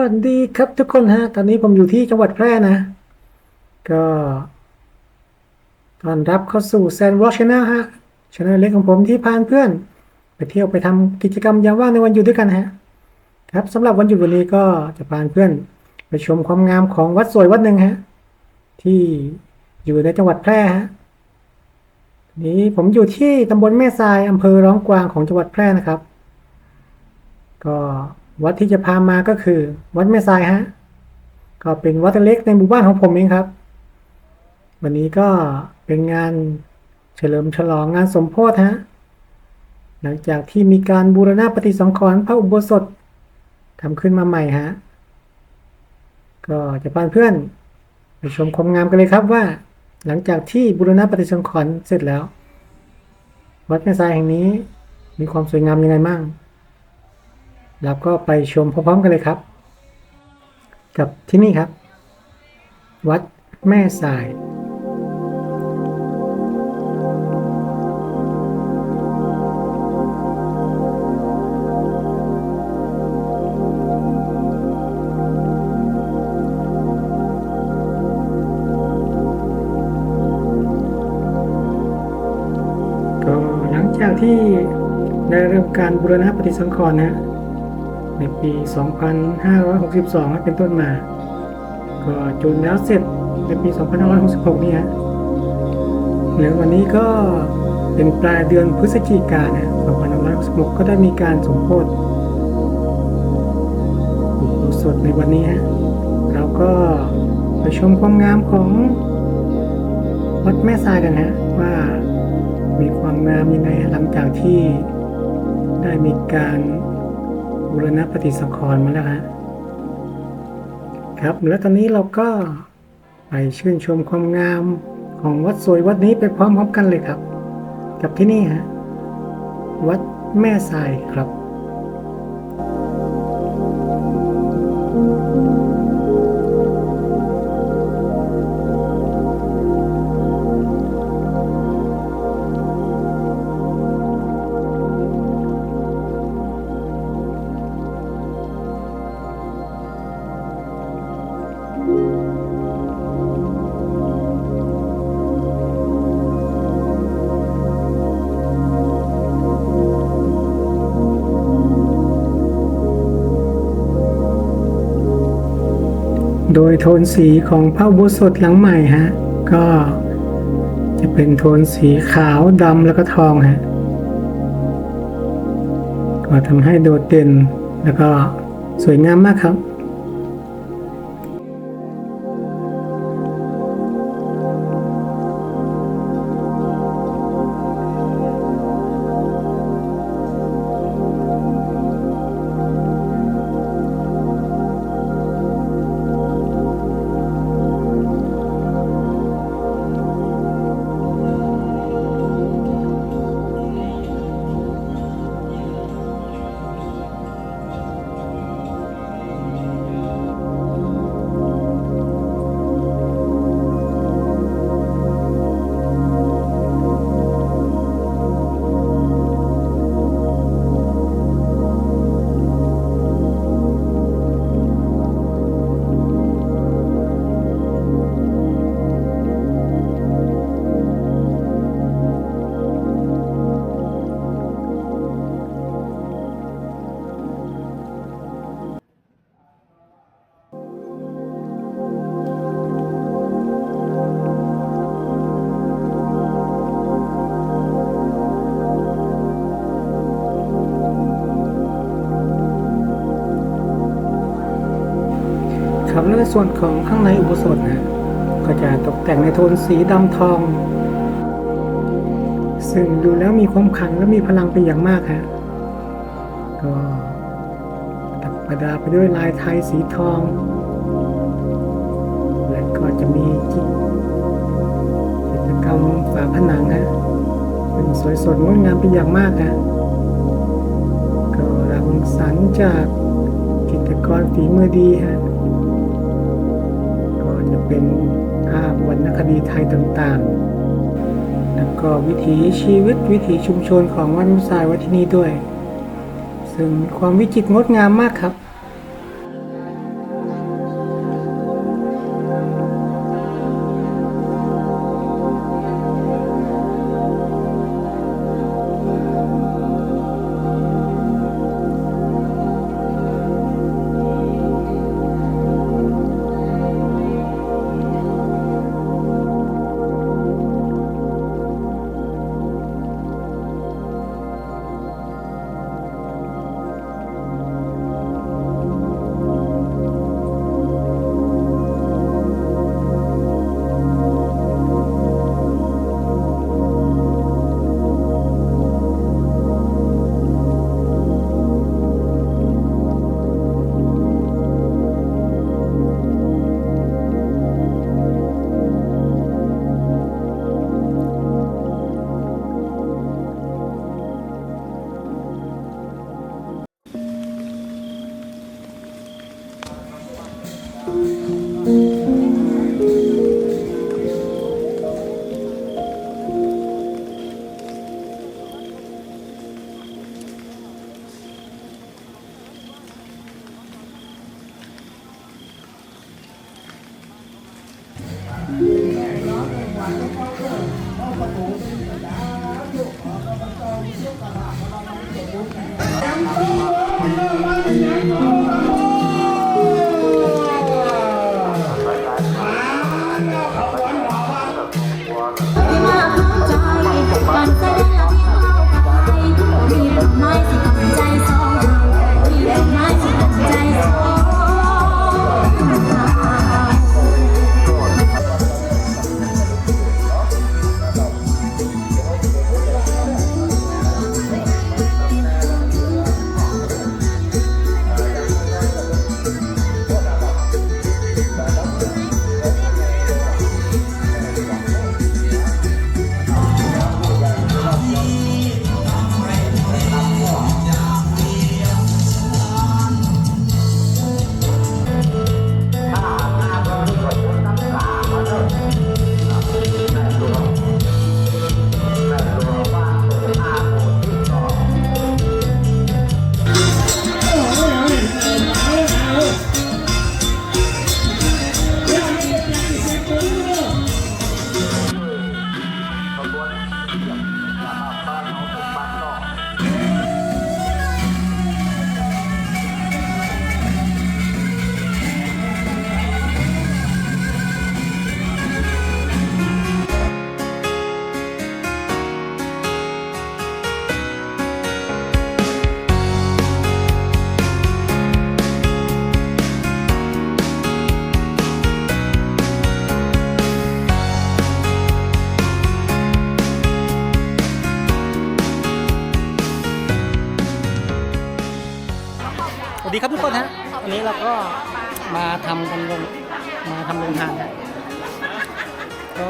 วัสดีครับทุกคนฮะ ตอนนี้ผมอยู่ที่จังหวัดแพร่นะ ก็ตอนรับเข้าสู่แซนด์วอชช n น l ฮะช anel เล็กของผมที่พาเพื่อน ไปเที่ยวไปทำกิจกรรมยามว่างในวันหยุดด้วยกันฮะ ครับสำหรับวันหยุดวันนี้ก็จะพาเพื่อน ไปชมความงามของวัดสวยวัดหนึ่งฮะ ที่อยู่ในจังหวัดแพร่ฮะนี้ผมอยู่ที่ตำบลแม่ทรายอำเภอร้องกวางของจังหวัดแพร่นะครับ ก็ วัดที่จะพามาก็คือ วัดแม่ทรายฮะ ก็เป็นวัดเล็กในหมู่บ้านของผมเองครับ วันนี้ก็เป็นงานเฉลิมฉลองงานสมโพธิฮะ หลังจากที่มีการบูรณะปฏิสังขรณ์พระอุโบสถทำขึ้นมาใหม่ฮะ ก็จะพาเพื่อนไปชมความงามกันเลยครับว่า หลังจากที่บูรณะปฏิสังขรณ์เสร็จแล้ว วัดแม่ทรายแห่งนี้มีความสวยงามยังไงบ้าง เราก็ไปชมพร้อมๆกันเลยครับ กับที่นี่ครับ วัดแม่สายก็หลังจากที่ได้เริ่มการบูรณะปฏิสังขรณ์นะ ในปี 2562 เป็นต้นมา ก็จนแล้วเสร็จในปี 2566 นี่ฮะแล้ววันนี้ก็เป็นปลายเดือนพฤศจิกายน2566 ก็ได้มีการสมโพธิอุโบสถในวันนี้ฮะเราก็ไปชมความงามของวัดแม่ทรายกันฮะว่ามีความงามยังไงหลังจากที่ได้มีการ บูรณะปฏิสังขรณ์มาแล้วฮะครับ แล้วตอนนี้เราก็ไปชื่นชมความงามของวัดสวยวัดนี้ไปพร้อมๆกันเลยครับ กับที่นี่ฮะวัดแม่ทรายครับ ดยโทนสีของพระอุโบสถหลังใหม่ฮะ ก็จะเป็นโทนสีขาวดำแล้วก็ทองฮะ ก็ทำให้โดดเด่นแล้วก็สวยงามมากครับ ส่วนของข้างในอุโบสถนะก็จะตกแต่งในโทนสีดำทอง ซึ่งดูแล้วมีความขังและมีพลังเป็นอย่างมากฮะก็ตัดประดาไปด้วยลายไทยสีทอง และก็จะมีกิจกรรมฝาผนังฮะเป็นสวยสดงดงามเป็นอย่างมากฮะก็รังสรรค์จากจิตกรฝีมือดีฮะ เป็นภาพวรรณคดีไทยต่างๆ แล้วก็วิถีชีวิตวิถีชุมชนของวัดมุสายวัดที่นี่ด้วย ซึ่งความวิจิตรงดงามมากครับ ครับทุกคนฮะวันนี้เราก็มาทำกันลงมาทำโรงทานฮะก็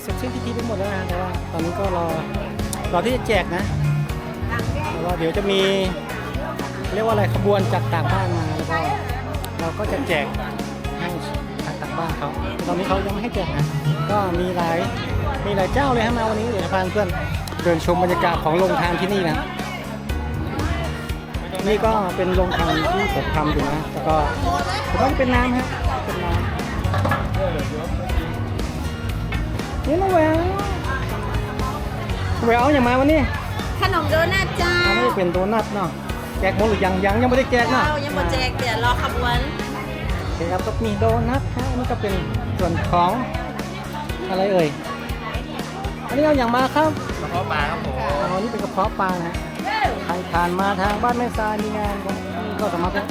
เสร็จสิ้นพิธีไปหมดแล้วนะแต่ว่าตอนนี้ก็รอรอที่จะแจกนะแต่ว่าเดี๋ยวจะมีเรียกว่าอะไรขบวนจากต่างบ้านมาแล้วก็เราก็จะแจกให้ทางต่างบ้านเขาตอนนี้เขายังไม่ให้แจกนะก็มีหลายมีหลายเจ้าเลยฮะมาวันนี้เดี๋ยวจะพาเพื่อนเดินชมบรรยากาศของโรงทานที่นี่นะ นี่ก็เป็นโรงทานที่ผมทำอยู่นะแล้วก็ผมว่าจะเป็นน้ำฮะเป็นน้ำนี่น้องแหววแหววเอาอย่างมาวันนี้ขนมโดนัทจ้าอันนี้เป็นโดนัทเนาะแจกหมดหรือยังยังยังไม่ได้แจกเนาะเรายังมาแจกเดี๋ยวรอขบวนโอเคครับก็มีโดนัทฮะอันนี้ก็เป็นส่วนของอะไรเอ่ยอันนี้เอาอย่างมาครับกระเพาะปลาครับผมอ๋อนี่เป็นกระเพาะปลานะ ใครผ่านมาทางบ้านแม่ทรายมีงานก็ก็สามารถจะ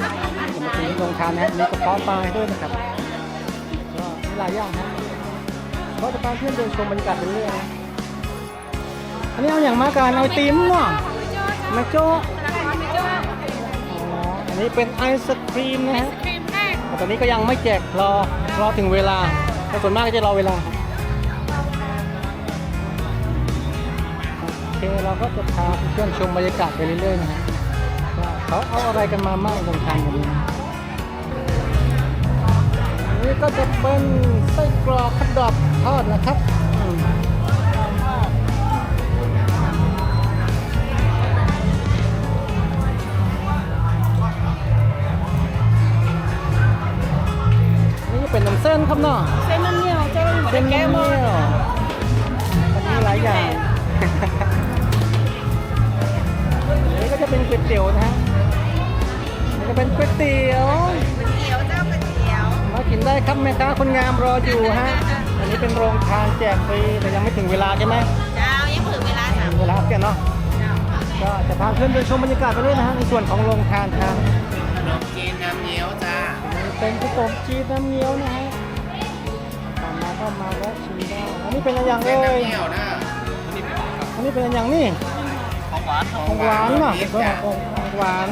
มาถึงโรงทานนะมีกระเพาะปลาให้ด้วยนะครับก็มีหลายอย่างนะก็จะพาเพื่อนเดินชมบรรยากาศไปเรื่อยนะอันนี้เอาอย่างมาการเอาไอติมเนาะแมโจ้อ๋ออันนี้เป็นไอศครีมนะฮะแต่ตอนนี้ก็ยังไม่แจกรอรอถึงเวลาแต่ส่วนมากก็จะรอเวลา เคเราก็จะพาเพื่อนชมบรรยากาศไปเรื่อยๆนะฮะว่าเขาเอาอะไรกันมามากตรงทางวันนี้อันนี่ก็จะเป็นไส้กรอกขัดดอกทอดนะครับอืมนี่ก็เป็นน้ำเส้นครับเนาะเส้นมันเหนียวเจ้าเป็นแก้วมันมีหลายอย่างนี่ก็ จะเป็นก๋วยเตี๋ยวนะฮะนี่ก็เป็นก๋วยเตี๋ยวเตี๋ยวเจ้าเป็นเตี๋ยว มากินได้ครับแม่ค้าคนงามรออยู่ฮะ อันนี้เป็นโรงทานแจกฟรีแต่ยังไม่ถึงเวลาใช่ไหมเจ้ายังถึงเวลาสามถึงเวลาแกเนาะเจ้าก็จะพาเพื่อนไปชมบรรยากาศไปด้วยนะฮะในส่วนของโรงทานครับขนมจีนน้ำเงี้ยวจ้าเป็นขนมจีนน้ำเงี้ยวนะฮะผ่านมาก็มาแวะชิมได้อันนี้เป็นอะไรอย่างเส้เอ่นยน้ำเงี้ยวนะอันนี้เป็นอะไรอย่างนี่ ของหวานของหวานเนาะจี๊ดของจ้ะของหวาน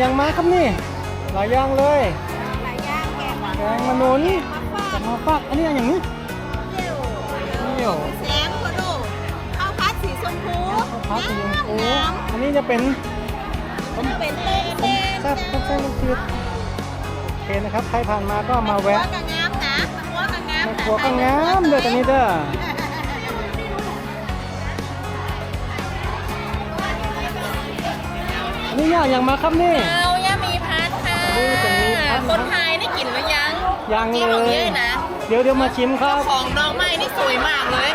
ย่างมาครับนี่ หลายอย่างเลยหลายอย่างแกงแกงมะนุนมาฟาดมาฟักอันนี้อย่างนี้เดี่ยวนี่โอ้แสงกระดูกข้าวพัดสีชมพูพักสีชมพูน้อันนี้จะเป็นำเป็นเต้นเต้นแซ่บต้มแซ่บต้มจืดโอเคนะครับใครผ่านมาก็มาหัวแวะกับงามนะหัวกับงามแม่ครัวก็งามเด้อตอนนี้เด้อ อันนี้อย่างอย่างมาครับนี่เอาย่ามีพัดค่ะนี่จะมีพัดคนไทยได้กลิ่นหรือยังยังจิ้มเลลงยเยอะนะเดี๋ยวเดี๋ยวมาชิมครับของดอกไม้นี่สวยมากเลย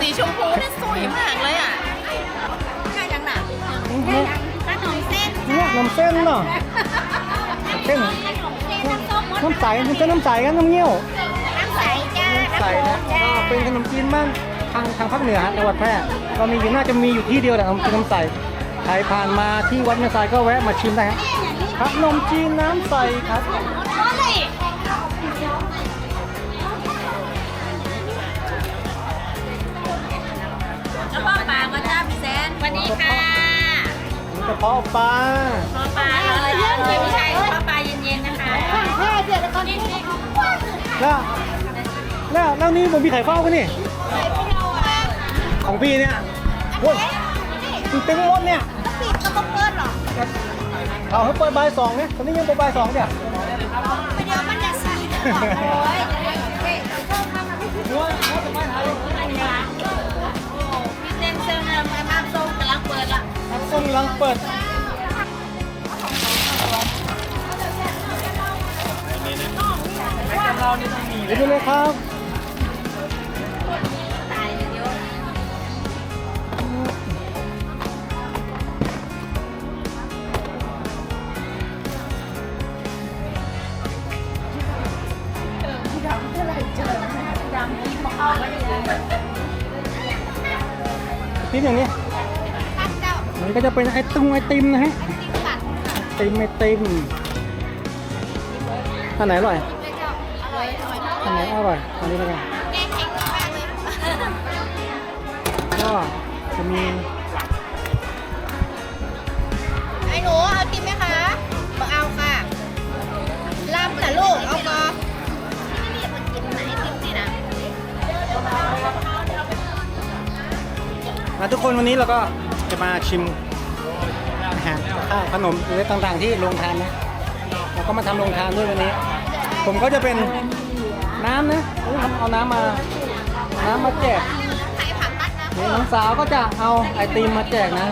สีชมพูนี่สวยมากเลยอะใช่ยังหนักเนี่ยขนมเส้นเนี่ยนมเส้นเนาะเส้นขนมเส้นน้ำส้มมดน้ำใสมันจะน้ำใสกันน้ำเงี้ยวน้ำใสจ้าน้ำใสน้ำโค้นะกจ้าก็เป็นขนมจีนบ้านทางทางภาคเหนือฮะจังหวัดแพร่ก็มีอยู่น่าจะมีอยู่ที่เดียวแต่ขนมจีนน้ำใสใค รผ่านมาที่วัดแม่ทรายก็แวะมาชิมได้ฮะขนมจีนน้ำใสครับแล้วพ่อปลาก็จ้าพี่แซนสวัสดีค่ะนี่กระเพาะปลาพ่อปลาอะไรไม่ใช่พ่อปลาเย็นๆนะคะแค่เดียวแล้วตอนนี้แล้วแล้วแล้วนี่ผมมีไข่เฝ้ากันนี่ของพี่เนี่ยโว้ยมันเต็มหมดเนี่ย ปิดก็ต้องเปิดหรอเอาให้เปิดบ่ายสองเนี่ยตอนนี้ยังเปิดบ่ายสองเนี่ยไปเดี๋ยวมันจะสีโอ้ยหัวหัวจะไม่ทันมีเต้นเซลล์นะมามาส้มกำลังเปิดละน้ำส้มกำลังเปิดไปดูเลยครับ ทิมอย่างนี้ตั้งเจ้ามันก็จะเป็นไอติมไอติมนะฮะติ๊กตัดไอติมไอติมอันไหนอร่อยเลยเจ้าอร่อยอร่อยอันไหนอร่อยอันนี้แล้วกันแกงเค็มมากเลยก็จะมี อะทุกคนวันนี้เราก็จะมาชิมอาหารข้าวขนมหรือต่างๆที่โรงทานนะเราก็มาทำโรงทานด้วยวันนี้ ผมก็จะเป็นน้ำนะเอาน้ำมา น้ำมาแจกน้องสาวก็จะเอาไอติมมาแจกนะ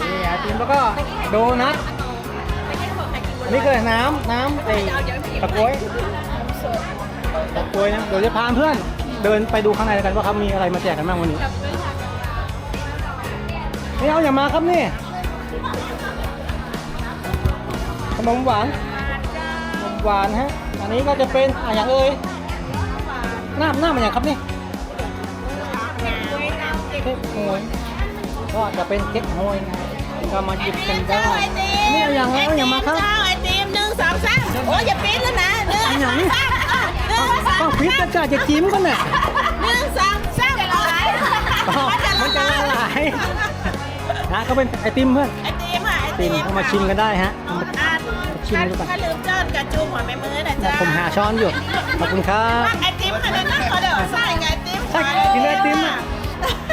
นี่ไอติมแล้วก็โดนัทอันนี้คือน้ำน้ำไอตะกล้วยตะกล้วยนะเดี๋ยวจะพาเพื่อนเดินไปดูข้างในกันว่าเขามีอะไรมาแจกกันบ้างวันนี้ นี่เอาอย่ามาครับนี่ ขนมหวานขนมหวานฮะ อันนี้ก็จะเป็นอะอย่างเอ่ยหน้าหน้ามันอย่างครับนี่เค้กโฮยก็จะเป็นเค้กโฮยนะก็มาหยิบกันได้ นี่เอาอย่างไรเอาอย่างมาครับเจ้าไอติมหนึ่งสองสามโอ้ยอย่าปีนแล้วนะหนึ่งเอาอย่างนี้สองสามหนึ่งสองต้องฟิตจะจ่าจะจิ้มกันน่ะหนึ่งสองสามละลายมันจะละลาย นะก็เป็นไอติมเพื่อนไอติมค่ะไอไอติติมมเอามาชิมกันได้ฮะ อ่านชิมดูก่อน ถ้าลืมจอดกระจุงหัวแม่มือนะเนี่ยจ๊ะผมหาช้อนอยู่ ขอบคุณครับ ไอติมค่ะเดี๋ยวนั่งขอเดี๋ยวใส่ไงไอติมใช่กินไอติมอะ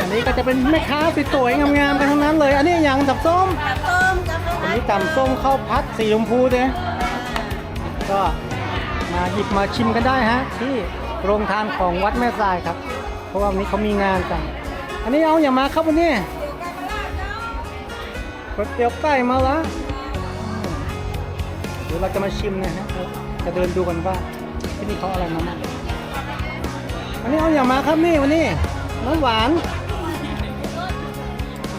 อันนี้ก็จะเป็นแม่ค้าสวยๆงามๆกันทั้งนั้นเลย อันนี้อย่างดับส้ม ต้มกับอันนี้ตำส้มข้าวพัดสีชมพูเนี่ยก็มาหยิบมาชิมกันได้ฮะ ที่โรงทานของวัดแม่ทรายครับ เพราะว่าวันนี้เขามีงานกัน อันนี้เอาอย่ามาครับวันนี้ ก๋วยเตี๋ยวไก่มาละเดี๋ยวเราจะมาชิมนะฮะจะเดินดูกันว่าที่นี่เขาอะไรมาบ้างอันนี้เอาอย่างมาครับนี่วันนี้น้ำหวาน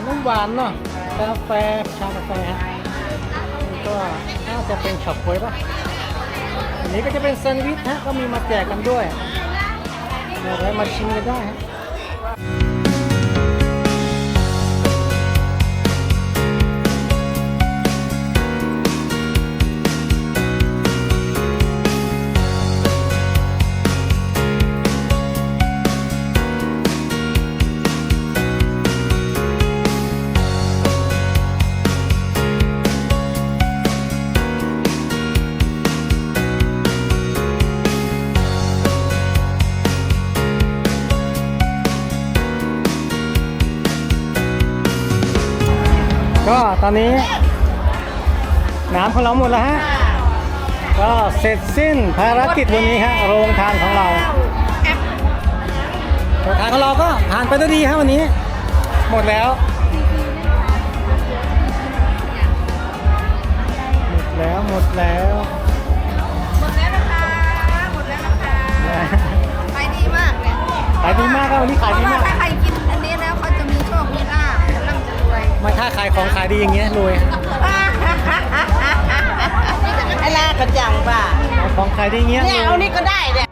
น้ำหวานเนาะกาแฟชากาแฟฮะก็น่าจะเป็นช็อปควยปะอันนี้ก็จะเป็นแซนด์วิชฮะก็มีมาแจกกันด้วยมาแวมาชิมกันได้ฮะ อนนี้ น้ำของเราหมดแล้วฮะ ก็เสร็จสิ้นภารกิจวันนี้ฮะโรงทานของเราโรงทานของเราก็ผ่านไปด้วยดีฮะวันนี้ หมดแล้วหมดแล้วหมดแล้วหมดแล้วนะคะหมดแล้วนะคะขายดีมากเนี่ยขายดีมากครับวันนี้ขายเพดีราะว่ามาก มาถ้าขายของขายดีอย่างเงี้ยรวยไอ้ลากระจังป่ะเอาของขายดีอย่างเงี้ยเนี่ยรเอาวยนี่ก็ได้เนี่ย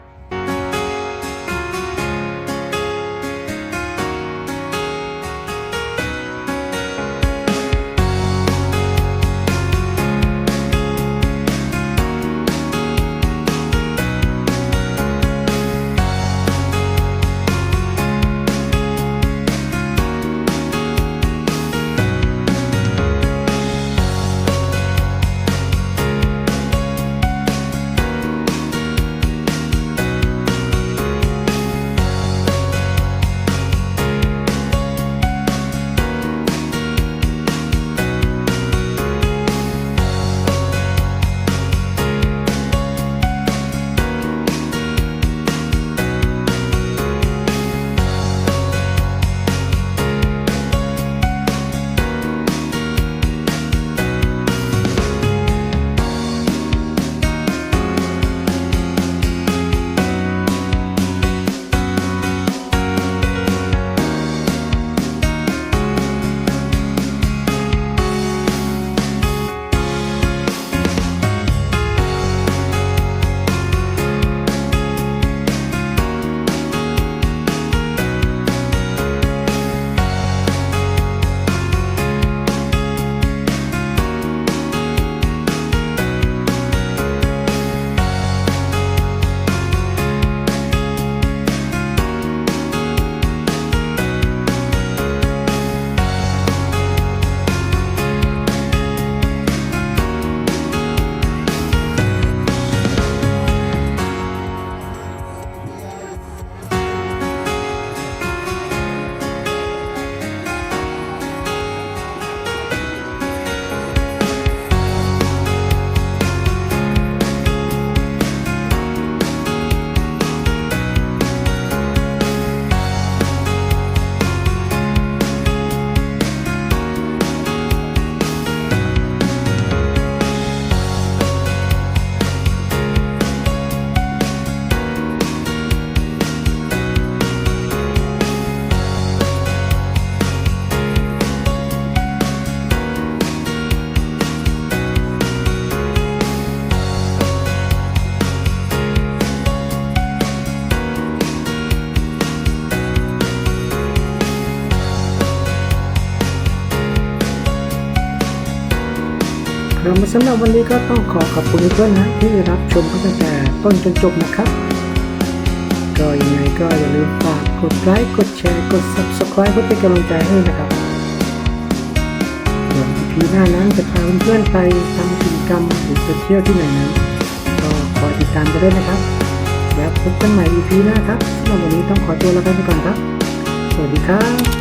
สำหรับวันนี้ก็ต้องขอขอบคุณเพื่อนนะที่รับชมตั้งแต่ต้นจนจบนะครับ ก็ยังไงก็อย่าลืมฝากกดไลค์กดแชร์กด subscribe เพื่อเป็นกำลังใจให้นะครับส่วน EP หน้านั้นจะพาเพื่อนๆไปทำกิจกรรมหรือไปเที่ยวที่ไหนนั้นก็คอยติดตามกันด้วยนะครับ แล้วพบกันใหม่ EP หน้าครับสำหรับวันนี้ต้องขอตัวลาไปก่อนครับ สวัสดีครับ